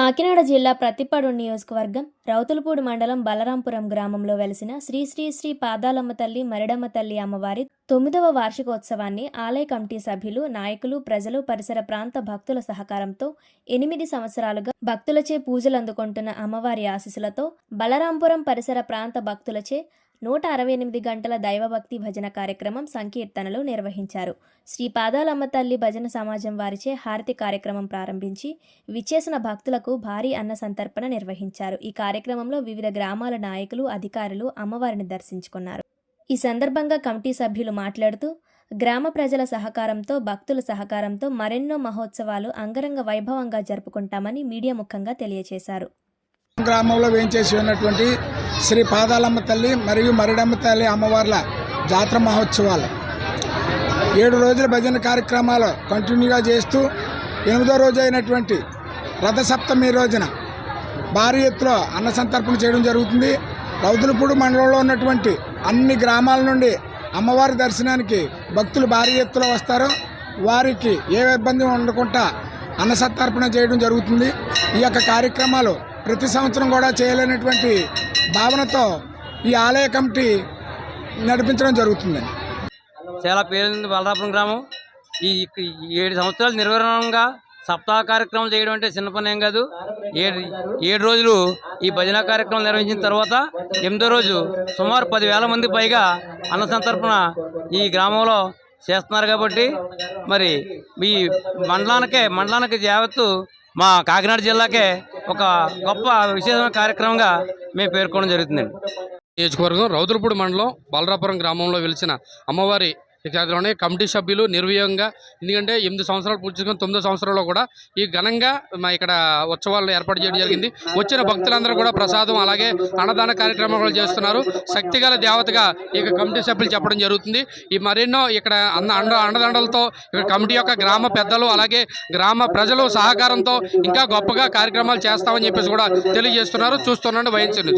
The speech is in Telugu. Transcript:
కాకినాడ జిల్లా ప్రతిపడు నియోజకవర్గం రౌతులపూడి మండలం బలరాంపురం గ్రామంలో వెలిసిన శ్రీ శ్రీ శ్రీ పాదాలమ్మ తల్లి మరిడమ్మ తల్లి అమ్మవారి తొమ్మిదవ వార్షికోత్సవాన్ని ఆలయ కమిటీ సభ్యులు నాయకులు ప్రజలు పరిసర ప్రాంత భక్తుల సహకారంతో ఎనిమిది సంవత్సరాలుగా భక్తులచే పూజలు అందుకుంటున్న అమ్మవారి ఆశీస్సులతో బలరాంపురం పరిసర ప్రాంత భక్తులచే నూట అరవై ఎనిమిది గంటల దైవభక్తి భజన కార్యక్రమం సంకీర్తనలు నిర్వహించారు. శ్రీ పాదాలమ్మ తల్లి భజన సమాజం వారిచే హారతి కార్యక్రమం ప్రారంభించి విచ్చేసిన భక్తులకు భారీ అన్న సంతర్పణ నిర్వహించారు. ఈ కార్యక్రమంలో వివిధ గ్రామాల నాయకులు అధికారులు అమ్మవారిని దర్శించుకున్నారు. ఈ సందర్భంగా కమిటీ సభ్యులు మాట్లాడుతూ గ్రామ ప్రజల సహకారంతో భక్తుల సహకారంతో మరెన్నో మహోత్సవాలు అంగరంగ వైభవంగా జరుపుకుంటామని మీడియా ముఖంగా తెలియజేశారు. గ్రామంలో వేయించేసి ఉన్నటువంటి శ్రీ పాదాలమ్మ తల్లి మరియు మరిడమ్మ తల్లి అమ్మవార్ల జాతర మహోత్సవాలు. ఏడు రోజుల భజన కార్యక్రమాలు కంటిన్యూగా చేస్తూ ఎనిమిదో రోజు అయినటువంటి రథసప్తమి రోజున భారీ ఎత్తులో అన్న సంతర్పణ చేయడం జరుగుతుంది. రౌతులపూడి మండలంలో ఉన్నటువంటి అన్ని గ్రామాల నుండి అమ్మవారి దర్శనానికి భక్తులు భారీ ఎత్తులో వస్తారు. వారికి ఏ ఇబ్బంది ఉండకుండా అన్న సంతర్పణ చేయడం జరుగుతుంది. ఈ యొక్క కార్యక్రమాలు ప్రతి సంవత్సరం కూడా చేయలేనటువంటి భావనతో ఈ ఆలయ కమిటీ నడిపించడం జరుగుతుంది. చాలా పేరుంది బలరాపురం గ్రామం. ఈ ఏడు సంవత్సరాలు నిర్వహణంగా సప్తాహ కార్యక్రమాలు చేయడం అంటే చిన్న పని ఏం కాదు. ఏడు ఏడు రోజులు ఈ భజన కార్యక్రమం నిర్వహించిన తర్వాత ఎనిమిదో రోజు సుమారు పదివేల మంది పైగా అన్న సంతర్పణ ఈ గ్రామంలో చేస్తున్నారు కాబట్టి మరి ఈ మండలానికే మండలానికి యావత్తు మా కాకినాడ జిల్లాకే ఒక గొప్ప విశేషమైన కార్యక్రమంగా మేము పేర్కొనడం జరుగుతుందండి. నియోజకవర్గం రౌద్రపూడి మండలం బలరాపురం గ్రామంలో వెలిసిన అమ్మవారి విద్యార్థులనే కమిటీ సభ్యులు నిర్వీయంగా ఎందుకంటే ఎనిమిది సంవత్సరాలు పూర్తి చేసుకుని తొమ్మిదో కూడా ఈ ఘనంగా మా ఇక్కడ ఉత్సవాలు ఏర్పాటు చేయడం జరిగింది. వచ్చిన భక్తులందరూ కూడా ప్రసాదం అలాగే అన్నదాన కార్యక్రమాలు చేస్తున్నారు. శక్తిగల దేవతగా ఇక కమిటీ సభ్యులు చెప్పడం జరుగుతుంది. ఈ మరెన్నో ఇక్కడ అన్న అండ అండదండలతో ఇక్కడ కమిటీ యొక్క గ్రామ పెద్దలు అలాగే గ్రామ ప్రజలు సహకారంతో ఇంకా గొప్పగా కార్యక్రమాలు చేస్తామని చెప్పేసి కూడా తెలియజేస్తున్నారు. చూస్తున్నాను వహించండి